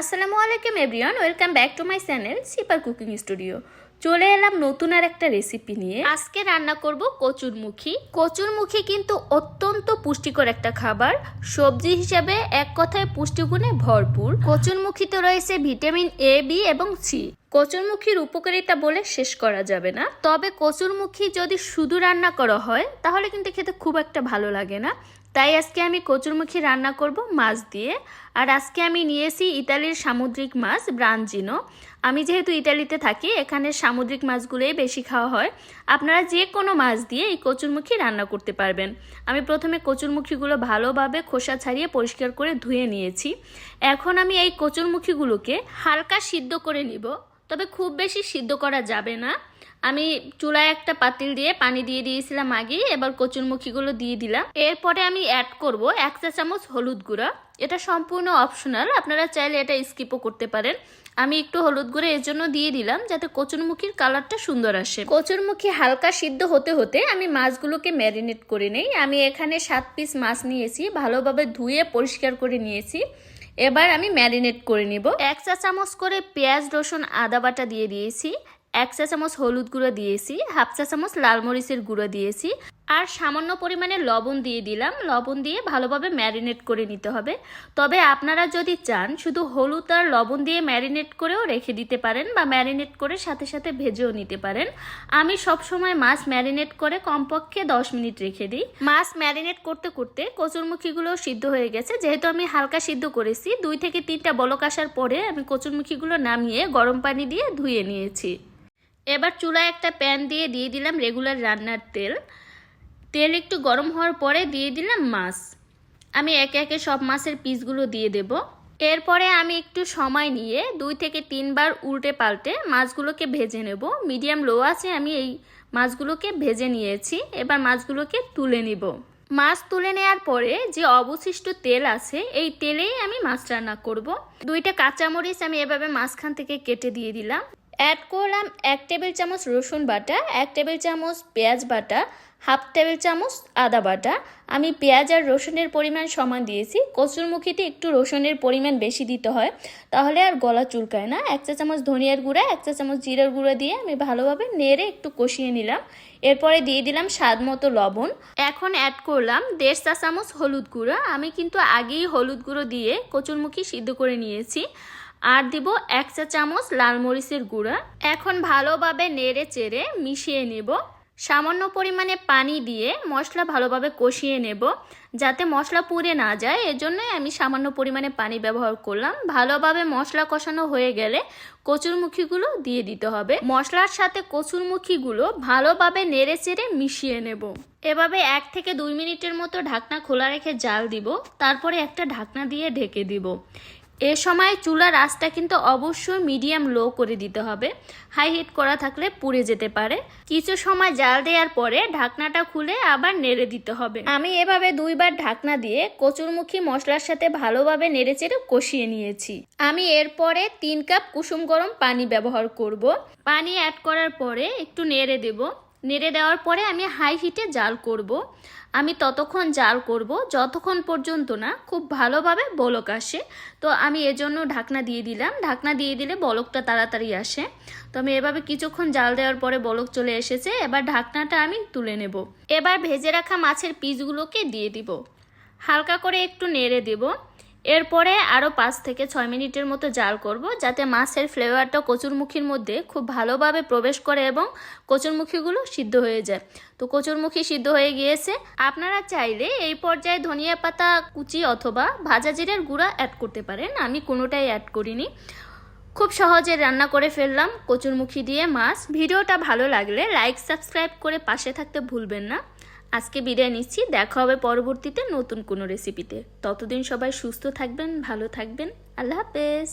আসসালামু আলাইকুম everyone, welcome back to my channel Sipar cooking studio. চলে এলাম নতুন আর একটা রেসিপি নিয়ে। আজকে রান্না করব কচুরমুখী। কচুরমুখী কিন্তু অত্যন্ত পুষ্টিকর একটা খাবার। সবজি হিসেবে এক কথায় পুষ্টিগুণে ভরপুর। কচুরমুখীতে রয়েছে ভিটামিন এ বি এবং সি কচুরমুখীর উপকারিতা বলে শেষ করা যাবে না। তবে কচুরমুখী যদি শুধু রান্না করা হয়, তাহলে কিন্তু খেতে খুব একটা ভালো লাগে না। তাই আজকে আমি কচুরমুখী রান্না করব মাছ দিয়ে। আর আজকে আমি নিয়েছি ইতালির সামুদ্রিক মাছ, ব্রাঞ্জিনো। আমি যেহেতু ইতালিতে থাকি, এখানে সামুদ্রিক মাছগুলোই বেশি খাওয়া হয়। আপনারা যে কোনো মাছ দিয়ে এই কচুরমুখী রান্না করতে পারবেন। আমি প্রথমে কচুরমুখীগুলো ভালোভাবে খোসা ছাড়িয়ে পরিষ্কার করে ধুয়ে নিয়েছি। এখন আমি এই কচুরমুখীগুলোকে হালকা সিদ্ধ করে নিব। তবে খুব বেশি সিদ্ধ করা যাবে না। আমি চুলায় একটা পাতিল দিয়ে পানি দিয়ে দিয়েছিলাম আগে এবার কচুরমুখীগুলো দিয়ে দিলাম। এরপরে আমি অ্যাড করব এক চা চামচ হলুদ গুঁড়া। এটা সম্পূর্ণ অপশনাল আপনারা চাইলে এটা স্কিপও করতে পারেন। আমি একটু হলুদ গুঁড়ো এর জন্য দিয়ে দিলাম, যাতে কচুরমুখীর কালারটা সুন্দর আসে। কচুরমুখী হালকা সিদ্ধ হতে হতে আমি মাছগুলোকে ম্যারিনেট করে নেই। আমি এখানে সাত পিস মাছ নিয়েছি, ভালোভাবে ধুয়ে পরিষ্কার করে নিয়েছি। এবার আমি ম্যারিনেট করে নিব। এক চা চামচ করে পেঁয়াজ, রসুন, আদা বাটা দিয়ে দিয়েছি। এক চা চামচ হলুদ গুঁড়ো দিয়েছি। হাফ চা চামচ লাল মরিচের গুঁড়ো দিয়েছি। আর সামান্য পরিমাণে লবণ দিয়ে দিলাম। লবণ দিয়ে ভালোভাবে ম্যারিনেট করে নিতে হবে। তবে আপনারা যদি চান, শুধু হলুদ আর লবণ দিয়ে ম্যারিনেট করেও রেখে দিতে পারেন বা ম্যারিনেট করে সাথে সাথে ভেজেও নিতে পারেন। আমি সব সময় মাছ ম্যারিনেট করে কমপক্ষে দশ মিনিট রেখে দিই। মাছ ম্যারিনেট করতে করতে কচুরমুখীগুলো সিদ্ধ হয়ে গেছে। যেহেতু আমি হালকা সিদ্ধ করেছি, দুই থেকে তিনটা বলক আসার পরে আমি কচুরমুখীগুলো নামিয়ে গরম পানি দিয়ে ধুয়ে নিয়েছি। এবার চুলায় একটা প্যান দিয়ে দিয়ে দিলাম রেগুলার রান্নার তেল। তেল একটু গরম হওয়ার পরে দিয়ে দিলাম মাছ। আমি একে একে সব মাছের পিসগুলো দিয়ে দেব। এরপরে আমি একটু সময় নিয়ে দুই থেকে তিনবার উল্টে পাল্টে মাছগুলোকে ভেজে নেব। মিডিয়াম লো আছে, আমি এই মাছগুলোকে ভেজে নিয়েছি। এবার মাছগুলোকে তুলে নিব। মাছ তুলে নেওয়ার পরে যে অবশিষ্ট তেল আছে, এই তেলেই আমি মাছ রান্না করব। দুইটা কাঁচামরিচ আমি এভাবে মাঝখান থেকে কেটে দিয়ে দিলাম। অ্যাড করলাম এক টেবিল চামচ রসুন বাটা, এক টেবিল চামচ পেঁয়াজ বাটা, হাফ টেবিল চামচ আদা বাটা। আমি পেঁয়াজ আর রসুনের পরিমাণ সমান দিয়েছি। কচুরমুখিতে একটু রসুনের পরিমাণ বেশি দিতে হয়, তাহলে আর গলা চুলকায় না। এক চা চামচ ধনিয়ার গুঁড়া, এক চা চামচ জিরার গুঁড়া দিয়ে আমি ভালোভাবে নেড়ে একটু কষিয়ে নিলাম। এরপরে দিয়ে দিলাম স্বাদ মতো লবণ। এখন অ্যাড করলাম দেড় চা চামচ হলুদ গুঁড়ো। আমি কিন্তু আগেই হলুদ গুঁড়ো দিয়ে কচুরমুখী সিদ্ধ করে নিয়েছি। আর দিব এক চা চামচ লাল মরিচের গুঁড়া। এখন ভালোভাবে নেড়ে চেড়ে মিশিয়ে নেব। সামান্য পরিমাণে পানি দিয়ে মশলা ভালোভাবে কষিয়ে নেব। যাতে মশলা পুড়ে না যায় এজন্যই আমি সামান্য পরিমাণে পানি ব্যবহার করলাম। ভালোভাবে মশলা কষানো হয়ে গেলে কচুরমুখীগুলো দিয়ে দিতে হবে। মশলার সাথে কচুরমুখীগুলো ভালোভাবে নেড়ে চেড়ে মিশিয়ে নেব। এভাবে এক থেকে দুই মিনিটের মতো ঢাকনা খোলা রেখে জাল দিব। তারপরে একটা ঢাকনা দিয়ে ঢেকে দিব। এ সময় চুলার আঁচটা কিন্তু অবশ্যই মিডিয়াম লো করে দিতে হবে। হাই হিট করা থাকলে পুড়ে যেতে পারে। কিছু সময় জাল দেওয়ার পরে ঢাকনাটা খুলে আবার নেড়ে দিতে হবে। আমি এভাবে দুইবার ঢাকনা দিয়ে কচুরমুখী মশলার সাথে ভালোভাবে নেড়ে চেড়ে কষিয়ে নিয়েছি। আমি এরপরে তিন কাপ কুসুম গরম পানি ব্যবহার করব। পানি অ্যাড করার পরে একটু নেড়ে দেব। নেড়ে দেওয়ার পরে আমি হাই হিটে জাল করব। আমি ততক্ষণ জাল করব, যতক্ষণ পর্যন্ত না খুব ভালোভাবে বলক আসে। তো আমি এজন্য ঢাকনা দিয়ে দিলাম। ঢাকনা দিয়ে দিলে বলকটা তাড়াতাড়ি আসে। তো আমি এভাবে কিছুক্ষণ জাল দেওয়ার পরে বলক চলে এসেছে। এবার ঢাকনাটা আমি তুলে নেব। এবার ভেজে রাখা মাছের পিসগুলোকে দিয়ে দিব। হালকা করে একটু নেড়ে দেব। এরপরে আরও পাঁচ থেকে ছয় মিনিটের মতো জাল করব, যাতে মাছের ফ্লেভারটা কচুরমুখির মধ্যে খুব ভালোভাবে প্রবেশ করে এবং কচুরমুখীগুলো সিদ্ধ হয়ে যায়। তো কচুরমুখী সিদ্ধ হয়ে গিয়েছে। আপনারা চাইলে এই পর্যায়ে ধনিয়া পাতা, কুচি অথবা ভাজা জিরের গুঁড়া অ্যাড করতে পারেন। আমি কোনোটাই অ্যাড করিনি। খুব সহজে রান্না করে ফেললাম কচুরমুখী দিয়ে মাছ। ভিডিওটা ভালো লাগলে লাইক, সাবস্ক্রাইব করে পাশে থাকতে ভুলবেন না। আজকে বিদায় নিচ্ছি, দেখা হবে পরবর্তীতে নতুন কোনো রেসিপিতে। ততদিন সবাই সুস্থ থাকবেন, ভালো থাকবেন। আল্লাহ হাফেজ।